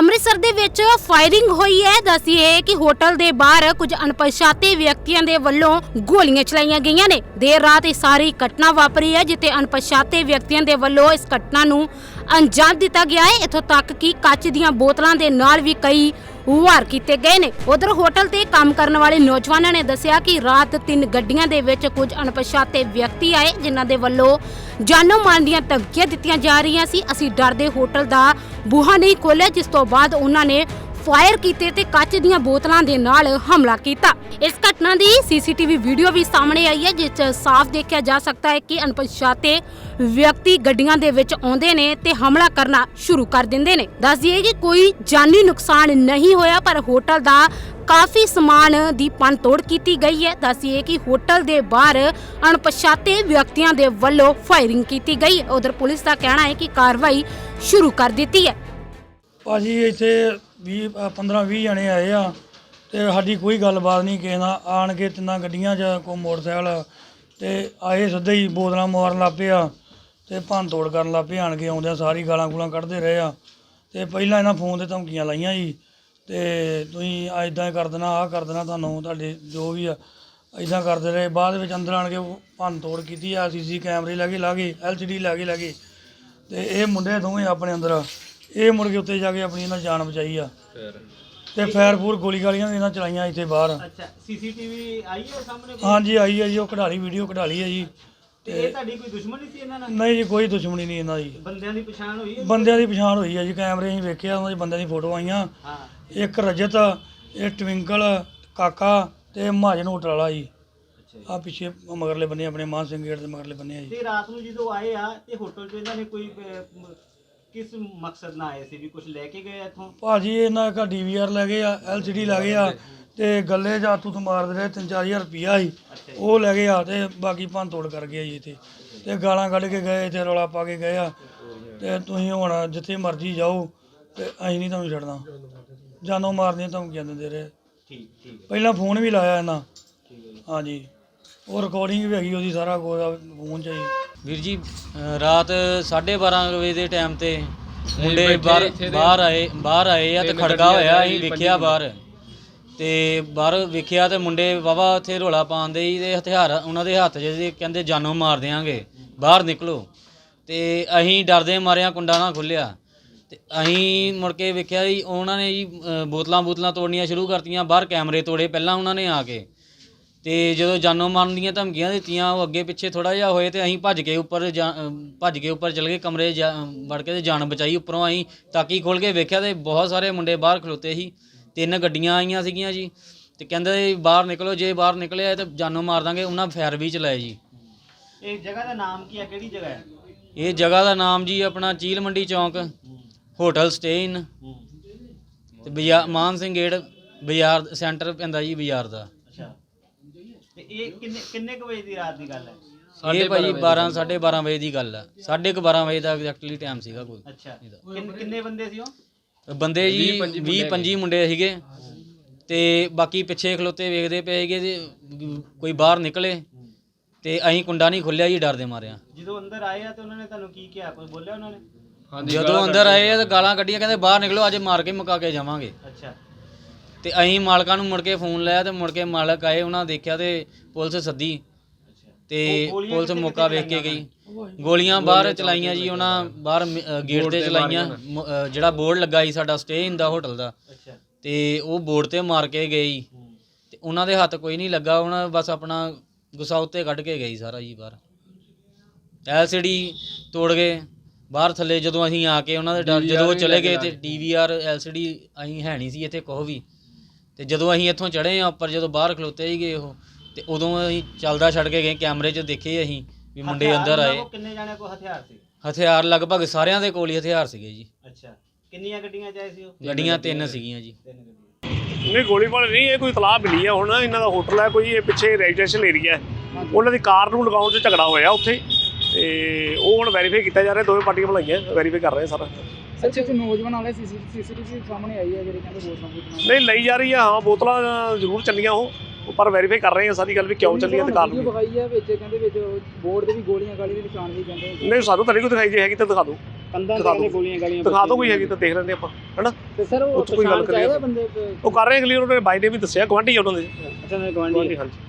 ਅੰਮ੍ਰਿਤਸਰ ਦੇ ਵਿੱਚ ਫਾਇਰਿੰਗ ਹੋਈ ਹੈ। ਦੱਸੀਏ ਕਿ ਹੋਟਲ ਦੇ ਬਾਹਰ ਕੁਝ ਅਣਪਛਾਤੇ ਵਿਅਕਤੀਆਂ ਦੇ ਵੱਲੋਂ ਗੋਲੀਆਂ ਚਲਾਈਆਂ ਗਈਆਂ ਨੇ। ਦੇਰ ਰਾਤ ਇਹ ਸਾਰੀ ਘਟਨਾ ਵਾਪਰੀ ਹੈ, ਜਿੱਥੇ ਅਣਪਛਾਤੇ ਵਿਅਕਤੀਆਂ ਦੇ ਵੱਲੋਂ ਇਸ ਘਟਨਾ ਨੂੰ ਅੰਜਾਮ ਦਿੱਤਾ ਗਿਆ ਹੈ। ਇਥੋਂ ਤੱਕ ਕਿ ਕੱਚ ਦੀਆਂ ਬੋਤਲਾਂ ਦੇ ਨਾਲ ਵੀ ਕਈ ਵਾਰ ਕੀਤੇ ਗਏ ਨੇ। ਉਧਰ ਹੋਟਲ ਤੇ ਕੰਮ ਕਰਨ ਵਾਲੇ ਨੌਜਵਾਨਾਂ ਨੇ ਦੱਸਿਆ ਕਿ ਰਾਤ ਤਿੰਨ ਗੱਡੀਆਂ ਦੇ ਵਿੱਚ ਕੁਝ ਅਣਪਛਾਤੇ ਵਿਅਕਤੀ ਆਏ, ਜਿਨ੍ਹਾਂ ਦੇ ਵੱਲੋਂ ਜਾਨੋਂ ਮਾਰਨ ਦੀਆਂ ਧਮਕੀਆਂ ਦਿੱਤੀਆਂ ਜਾ ਰਹੀਆਂ ਸੀ। ਅਸੀਂ ਡਰਦੇ ਹੋਟਲ ਦਾ ਬੂਹਾ ਨਹੀਂ ਖੋਲ੍ਹਿਆ, ਜਿਸ ਤੋਂ ਬਾਅਦ ਉਹਨਾਂ ਨੇ ਫਾਇਰ ਕੀਤੇ ਤੇ ਕੱਚ ਦੀਆਂ ਬੋਤਲਾਂ ਦੇ ਨਾਲ ਹਮਲਾ ਕੀਤਾ। ਇਸ ਘਟਨਾ ਦੀ ਸੀਸੀਟੀਵੀ ਵੀਡੀਓ ਵੀ ਸਾਹਮਣੇ ਆਈ ਹੈ, ਜਿਸ 'ਚ ਸਾਫ਼ ਦੇਖਿਆ ਜਾ ਸਕਦਾ ਹੈ ਕਿ ਅਣਪਛਾਤੇ ਵਿਅਕਤੀ ਗੱਡੀਆਂ ਦੇ ਵਿੱਚ ਆਉਂਦੇ ਨੇ ਤੇ ਹਮਲਾ ਕਰਨਾ ਸ਼ੁਰੂ ਕਰ ਦਿੰਦੇ ਨੇ। ਦੱਸ ਦਈਏ ਕਿ ਕੋਈ ਜਾਨੀ ਨੁਕਸਾਨ ਨਹੀਂ ਹੋਇਆ, ਪਰ ਹੋਟਲ ਦਾ ਕਾਫੀ ਸਮਾਨ ਦੀ ਪੰਨ ਤੋੜ ਕੀਤੀ ਗਈ ਹੈ। ਦੱਸੀਏ ਕਿ ਹੋਟਲ ਦੇ ਬਾਹਰ ਅਣਪਛਾਤੇ ਵਿਅਕਤੀਆਂ ਦੇ ਵੱਲੋਂ ਫਾਇਰਿੰਗ ਕੀਤੀ ਗਈ। ਹੈ ਉਧਰ ਪੁਲਿਸ ਦਾ ਕਹਿਣਾ ਹੈ ਕਿ ਕਾਰਵਾਈ ਸ਼ੁਰੂ ਕਰ ਦਿੱਤੀ ਹੈ। ਭਾਜੀ, ਇੱਥੇ 20 15 20 ਜਣੇ ਆਏ ਆ ਤੇ ਸਾਡੀ ਕੋਈ ਗੱਲਬਾਤ ਨਹੀਂ, ਕਿਸੇ ਨਾਲ ਆਣ ਕੇ ਤਿੰਨਾਂ ਗੱਡੀਆਂ 'ਚ ਕੋਈ ਮੋਟਰਸਾਈਕਲ ਤੇ ਆਏ ਸਿੱਧੇ ਹੀ ਬੋਤਲਾਂ ਮਾਰਨ ਲੱਗ ਪਏ ਆ ਤੇ ਭੰਨ ਤੋੜ ਕਰਨ ਲੱਗ ਪਏ, ਆਣ ਕੇ ਆਉਂਦਿਆਂ ਸਾਰੀ ਗਾਲਾਂ ਗੂਲਾਂ ਕੱਢਦੇ ਰਹੇ ਆ। ਤੇ ਪਹਿਲਾਂ ਇਹਨਾਂ ਫੋਨ ਤੇ ਧਮਕੀਆਂ ਲਾਈਆਂ ਜੀ ਤੇ ਤੁਸੀਂ ਇਦਾਂ ਕਰ ਦੇਣਾ, ਆਹ ਕਰ ਦੇਣਾ ਤੁਹਾਨੂੰ, ਤੁਹਾਡੇ ਜੋ ਵੀ ਆ ਇਦਾਂ ਕਰਦੇ ਰਹੇ। ਬਾਅਦ ਵਿੱਚ ਅੰਦਰ ਆਣ ਕੇ ਭੰਨ ਤੋੜ ਕੀਤੀ ਆ, ਸੀਸੀ ਕੈਮਰੇ ਲਾਗੇ ਲਾਗੇ, ਐਲਸੀਡੀ ਲਾਗੇ ਲਾਗੇ ਤੇ ਇਹ ਮੁੰਡੇ ਦੋਵੇਂ ਆਪਣੇ ਅੰਦਰ ਇਹ ਮੁੜ ਕੇ ਉੱਤੇ ਜਾ ਕੇ ਆਪਣੀ ਇਹਨਾਂ ਜਾਨ ਬਚਾਈ ਆ। ਤੇ ਫਾਇਰ ਫੂਰ ਗੋਲੀ ਗਾਲੀਆਂ ਵੀ ਇਹਨਾਂ ਚਲਾਈਆਂ ਇੱਥੇ ਬਾਹਰ। ਅੱਛਾ ਸੀਸੀਟੀਵੀ ਆਈ ਹੈ ਸਾਹਮਣੇ ਕੋਈ? ਹਾਂਜੀ ਆਈ ਹੈ ਜੀ ਉਹ ਕਢਾਲੀ ਵੀਡੀਓ ਕਢਾਲੀ ਹੈ ਜੀ। ਤੇ ਇਹ ਤੁਹਾਡੀ ਕੋਈ ਦੁਸ਼ਮਣੀ ਸੀ ਇਹਨਾਂ ਨਾਲ? ਨਹੀਂ ਜੀ ਕੋਈ ਦੁਸ਼ਮਣੀ ਨਹੀਂ ਇਹਨਾਂ ਦੀ। ਬੰਦਿਆਂ ਦੀ ਪਛਾਣ ਹੋਈ ਹੈ? ਬੰਦਿਆਂ ਦੀ ਪਛਾਣ ਹੋਈ ਹੈ ਜੀ ਕੈਮਰੇ ਅਸੀਂ ਵੇਖਿਆ ਉਹਨਾਂ ਦੇ ਬੰਦਿਆਂ ਦੀ ਫੋਟੋ ਆਈਆਂ। ਹਾਂ। ਇੱਕ ਰਜਤ ਇਹ ਟਵਿੰਕਲ ਕਾਕਾ ਤੇ ਮਹਾਜਨ ਹੋਟਲ ਵਾਲਾ ਜੀ। ਅੱਛਾ ਜੀ। ਆ ਪਿੱਛੇ ਮਗਰਲੇ ਬੰਨੇ ਆਪਣੇ ਮਾਨ ਸਿੰਘ ਗੇਟ ਦੇ ਮਗਰਲੇ ਬੰਨੇ ਆ ਜੀ। ਤੇ ਰਾਤ ਨੂੰ ਜਦੋਂ ਆਏ ਆ ਤੇ ਹੋਟਲ 'ਚ ਇਹਨਾਂ ਨੇ ਕੋਈ ਅਹ, ਮ- ਕਿਸ ਮਕਸਦ ਨਾਲ ਆਏ ਸੀ ਵੀ ਕੁਝ ਲੈ ਕੇ ਗਏ ਇੱਥੋਂ? ਭਾਜੀ ਇਹਨਾਂ ਦਾ ਡੀਵੀਆਰ ਲੈ ਗਏ ਆ ਐਲਸੀਡੀ ਲੈ ਗਏ ਆ ਤੇ ਗੱਲੇ ਜਾਂ ਤੂੰ ਮਾਰਦੇ ਰਹੇ 3-4000 ਰੁਪਿਆ ਸੀ। ਉਹ ਲੈ ਗਏ ਆ ਤੇ ਬਾਕੀ ਭੰਨ ਤੋੜ ਕਰ ਗਏ ਜੀ ਇੱਥੇ। ਤੇ ਗਾਲਾਂ ਕੱਢ ਕੇ ਗਏ ਤੇ ਰੌਲਾ ਪਾ ਕੇ ਗਏ ਆ। ਤੇ ਤੁਸੀਂ ਹੁਣ ਜਿੱਥੇ ਮਰਜ਼ੀ ਜਾਓ ਤੇ ਅਸੀਂ ਨਹੀਂ ਤੁਹਾਨੂੰ ਛੱਡਣਾ। ਜਾਨੋਂ ਮਾਰਨੀਆਂ ਧਮਕੀਆਂ ਦਿੰਦੇ ਰਹੇ। ਠੀਕ ਠੀਕ ਹੈ। ਪਹਿਲਾਂ ਫੋਨ ਵੀ ਲਾਇਆ ਇਹਨਾਂ। ਹਾਂਜੀ। ਉਹ ਰਿਕਾਰਡਿੰਗ ਵੀ ਹੈਗੀ ਉਹਦੀ ਸਾਰਾ ਕੁਝ ਫੋਨ 'ਚ ਜੀ ਵੀਰ ਜੀ ਅ, ਰਾਤ 12:30 ਵਜੇ ਦੇ ਟਾਈਮ ਤੇ ਮੁੰਡੇ ਬਾਹਰ ਬਾਹਰ ਆਏ ਬਾਹਰ ਆਏ ਆ ਤੇ ਖੜਕਾ ਹੋਇਆ ਅਸੀਂ ਵੇਖਿਆ ਬਾਹਰ। ਤੇ ਬਾਹਰ ਵੇਖਿਆ ਤੇ ਮੁੰਡੇ ਵਾਵਾ ਉੱਥੇ ਰੋਲਾ ਪਾਉਂਦੇ ਸੀ ਤੇ ਹਥਿਆਰ ਉਹਨਾਂ ਦੇ ਹੱਥ ਜਿਹੇ ਕਹਿੰਦੇ ਜਾਨੋਂ ਮਾਰ ਦਿਆਂਗੇ ਬਾਹਰ ਨਿਕਲੋ। ਤੇ ਅਸੀਂ ਡਰਦੇ ਮਾਰਿਆਂ ਕੁੰਡਾ ਨਾ ਖੁੱਲਿਆ ਤੇ ਅਸੀਂ ਮੁੜ ਕੇ ਵੇਖਿਆ ਜੀ ਉਹਨਾਂ ਨੇ ਜੀ ਅ, ਬੋਤਲਾਂ ਬੋਤਲਾਂ ਤੋੜਨੀਆਂ ਸ਼ੁਰੂ ਕਰਤੀਆਂ ਬਾਹਰ ਕੈਮਰੇ ਤੋੜੇ ਪਹਿਲਾਂ ਉਹਨਾਂ ਨੇ ਆ ਕੇ। ਤੇ ਜਦੋਂ ਜਾਨੋਂ ਮਾਰਨ ਦੀਆਂ ਧਮਕੀਆਂ ਦਿੱਤੀਆਂ ਉਹ ਅੱਗੇ ਪਿੱਛੇ ਥੋੜਾ ਜਿਹਾ ਹੋਏ ਤੇ ਅਸੀਂ ਭੱਜ ਕੇ ਉੱਪਰ ਜਾ- ਅਮ ਭੱਜ ਕੇ ਉੱਪਰ ਚਲ ਗਏ ਕਮਰੇ 'ਚ ਜਾ- ਵੜ ਕੇ ਤੇ ਜਾਨ ਬਚਾਈ ਉੱਪਰੋਂ ਅਸੀਂ ਤਾਕੀ ਖੋਲ ਕੇ ਵੇਖਿਆ ਤੇ ਬਹੁਤ ਸਾਰੇ ਮੁੰਡੇ ਬਾਹਰ ਖਲੋਤੇ ਸੀ ਤਿੰਨ ਗੱਡੀਆਂ ਆਈਆਂ ਸੀਗੀਆਂ ਜੀ। ਤੇ ਕਹਿੰਦੇ ਬਾਹਰ ਨਿਕਲੋ ਜੇ ਬਾਹਰ ਨਿਕਲਿਆ ਤੇ ਜਾਨੋਂ ਮਾਰ ਦਾਂਗੇ ਉਹਨਾਂ ਫਾਇਰ ਵੀ ਚਲਾਏ ਜੀ। ਇਹ ਜਗ੍ਹਾ ਦਾ ਨਾਮ ਕੀ ਹੈ? ਕਿਹੜੀ ਜਗ੍ਹਾ ਹੈ? ਇਹ ਜਗ੍ਹਾ ਦਾ ਨਾਮ ਜੀ ਆਪਣਾ ਚੀਲ ਮੰਡੀ ਚੌਂਕ ਹੋਟਲ ਸਟੇਨ ਤੇ ਬਾਜ਼ਾਰ ਮਾਨ ਸਿੰਘ ਗੇਟ ਬਾਜ਼ਾਰ ਸੈਂਟਰ ਪੈਂਦਾ ਜੀ ਬਾਜ਼ਾਰ ਦਾ। ਇਹ ਕਿੰਨੇ ਕਿੰਨੇ ਕੁ ਵਜੇ ਦੀ ਰਾਤ ਦੀ ਗੱਲ ਹੈ? ਇਹ ਭਾਜੀ 12 12:30 ਵਜੇ ਦੀ ਗੱਲ ਆ 12:30 ਵਜੇ ਦਾ ਐਗਜ਼ੈਕਟਲੀ ਟਾਈਮ ਸੀਗਾ ਕੋਈ। ਅੱਛਾ। ਕਿੰਨ- ਕਿੰਨੇ ਬੰਦੇ ਸੀ ਉਹ? ਬੰਦੇ ਜੀ 20 25 ਮੁੰਡੇ ਸੀਗੇ। ਤੇ ਬਾਕੀ ਪਿੱਛੇ ਖਲੋਤੇ ਵੇਖਦੇ ਪਏ ਸੀਗੇ ਤੇ ਕੋਈ ਬਾਹਰ ਨਿਕਲੇ ਤੇ ਅਸੀਂ ਕੁੰਡਾ ਨਹੀਂ ਖੁੱਲਿਆ ਜੀ ਡਰਦੇ ਮਾਰਿਆ। ਜਦੋਂ ਅੰਦਰ ਆਏ ਆ ਤੇ ਉਹਨਾਂ ਨੇ ਤੁਹਾਨੂੰ ਕੀ ਕਿਹਾ? ਕੋਈ ਬੋਲਿਆ ਉਹਨਾਂ ਨੇ? ਜਦੋਂ ਅੰਦਰ ਆਏ ਆ ਤਾਂ ਗਾਲਾਂ ਕੱਢੀਆਂ ਕਹਿੰਦੇ ਬਾਹਰ ਨਿਕਲੋ ਅੱਜ ਮਾਰ ਕੇ ਮੁਕਾ ਕੇ ਜਾਵਾਂਗੇ। ਅੱਛਾ। ਤੇ ਅਸੀਂ ਮਾਲਕਾਂ ਨੂੰ ਮੁੜ ਕੇ ਫੋਨ ਲਾਇਆ ਤੇ ਮੁੜ ਕੇ ਮਾਲਕ ਆਏ ਉਹਨਾਂ ਦੇਖਿਆ ਤੇ ਪੁਲਿਸ ਸੱਦੀ। ਤੇ ਪੁਲਿਸ ਮੌਕਾ ਵੇਖ ਕੇ ਗਈ। ਗੋਲੀਆਂ ਬਾਹਰ ਚਲਾਈਆਂ ਜੀ ਉਹਨਾਂ ਬਾਹਰ ਗੇਟ ਤੇ ਚਲਾਈਆਂ। ਮ- ਅ, ਜਿਹੜਾ ਬੋਰਡ ਲੱਗਾ ਸੀ ਸਾਡਾ ਸਟੇ ਇਨ ਦਾ ਹੋਟਲ ਦਾ। ਅੱਛਾ। ਤੇ ਉਹ ਬੋਰਡ ਤੇ ਮਾਰ ਕੇ ਗਏ ਜੀ। ਤੇ ਉਹਨਾਂ ਦੇ ਹੱਥ ਕੋਈ ਨਹੀਂ ਲੱਗਾ ਉਹਨਾਂ ਬਸ ਆਪਣਾ ਗੁੱਸਾ ਉੱਤੇ ਕੱਢ ਕੇ ਗਈ ਸਾਰਾ ਜੀ ਬਾਹਰ। ਐਲਸੀਡੀ ਤੋੜ ਗਏ। ਬਾਹਰ ਥੱਲੇ ਜਦੋਂ ਅਸੀਂ ਆ ਕੇ ਉਹਨਾਂ ਦੇ ਡਰ ਜਦੋਂ ਉਹ ਚਲੇ ਗਏ ਤੇ ਡੀਵੀਆਰ ਐਲਸੀਡੀ ਅਸੀਂ ਹੈ ਨਹੀਂ ਸੀ ਇੱਥੇ ਕੋਹ ਵੀ। ਤੇ ਜਦੋਂ ਅਸੀਂ ਇੱਥੋਂ ਚੜੇ ਆ ਉੱਪਰ ਜਦੋਂ ਬਾਹਰ ਖਲੋਤੇ ਹੀ ਗਏ ਉਹ ਤੇ ਉਦੋਂ ਅਸੀਂ ਚੱਲਦਾ ਛੱਡ ਕੇ ਗਏ ਕੈਮਰੇ 'ਚ ਦੇਖੇ ਅਸੀਂ ਵੀ ਮੁੰਡੇ ਹਥਿਆਰ ਅੰਦਰ ਉਹਨਾਂ ਆਏ ਕੋਲ ਕਿੰਨੇ ਜਾਣੇ ਕੋਲ ਹਥਿਆਰ ਸੀ? ਹਥਿਆਰ ਲਗਭਗ ਸਾਰਿਆਂ ਦੇ ਕੋਲ ਹੀ ਹਥਿਆਰ ਸੀਗੇ ਜੀ। ਅੱਛਾ। ਕਿੰਨੀਆਂ ਗੱਡੀਆਂ ਚ ਆਏ ਸੀ ਉਹ? ਗੱਡੀਆਂ ਤਿੰਨ ਸੀਗੀਆਂ ਜੀ। ਤਿੰਨ ਗੱਡੀਆਂ। ਨਹੀਂ ਗੋਲੀਬਾਰੀ ਨਹੀਂ ਇਹ ਕੋਈ ਤਲਾਹ ਮਿਲੀ ਹੈ ਹੁਣ। ਇਹਨਾਂ ਦਾ ਹੋਟਲ ਹੈ ਕੋਈ ਇਹ ਪਿੱਛੇ ਰੈਜ਼ੀਡੈਂਸ਼ੀਅਲ ਏਰੀਆ ਹੈ। ਉਹਨਾਂ ਦੀ ਕਾਰ ਨੂੰ ਲਗਾਉਣ 'ਚ ਝਗੜਾ ਹੋਇਆ ਉੱਥੇ। ਤੇ ਉਹ ਹੁਣ ਵੈਰੀਫਾਈ ਕੀਤਾ ਜਾ ਰਿਹਾ ਦੋਵੇਂ ਪਾਰਟੀਆਂ ਬੁਲਾਈਆਂ ਵੈਰੀਫਾਈ ਕਰ ਰਹੇ ਸਾਰਾ। ਸਰ ਕੁਝ ਨੌਜਵਾਨ ਵਾਲੇ ਸੀਸੀਟੀਵੀ ਸਾਹਮਣੇ ਆਈ ਹੈ ਜਿਹੜੇ ਕਹਿੰਦੇ ਬੋਤਲਾਂ ਬੋਤਲਾਂ ਨਹੀਂ ਲਈ ਜਾ ਰਹੀ ਹੈ ਹਾਂ ਬੋਤਲਾਂ ਜ਼ਰੂਰ ਚੱਲੀਆਂ ਉਹ। ਉਹ ਪਰ ਵੈਰੀਫਾਈ ਕਰ ਰਹੇ ਹਾਂ ਸਾਰੀ ਗੱਲ ਵੀ ਕਿਉਂ ਚੱਲੀਆਂ ਤੇ ਕਾਰਨ ਹੈ ਵਿੱਚ ਕਹਿੰਦੇ ਵਿੱਚ ਬੋਰਡ ਤੇ ਵੀ ਗੋਲੀਆਂ ਗਾਲੀ ਦੇ ਨਿਸ਼ਾਨ ਵੀ ਕਹਿੰਦੇ ਨਹੀਂ ਸਾਨੂੰ ਤਾਂ ਨਹੀਂ ਕੋਈ ਦਿਖਾਈ ਜੇ ਹੈਗੀ ਤਾਂ ਦਿਖਾ ਦਿਓ। ਕੰਧਾਂ ਦਿਖਾ ਤੇ। ਗੋਲੀਆਂ ਗਾਲੀਆਂ ਦਿਖਾ ਦਿਓ ਕੋਈ ਹੈਗੀ ਤਾਂ ਦੇਖ ਲੈਂਦੇ ਆਪਾਂ ਹੈਨਾ? ਤੇ ਸਰ ਉਹ ਕੋਈ ਗੱਲ ਕਰੀਏ। ਆ। ਬੰਦੇ ਉਹ ਕਰ ਰਹੇ ਕਲੀਅਰ ਉਹਨੇ ਬਾਈ ਨੇ ਵੀ ਦੱਸਿਆ ਗਵਾਂਢੀ ਉਹਨਾਂ ਦੇ। ਅੱਛਾ ਗਵਾਂਢੀ ਹਾਂਜੀ।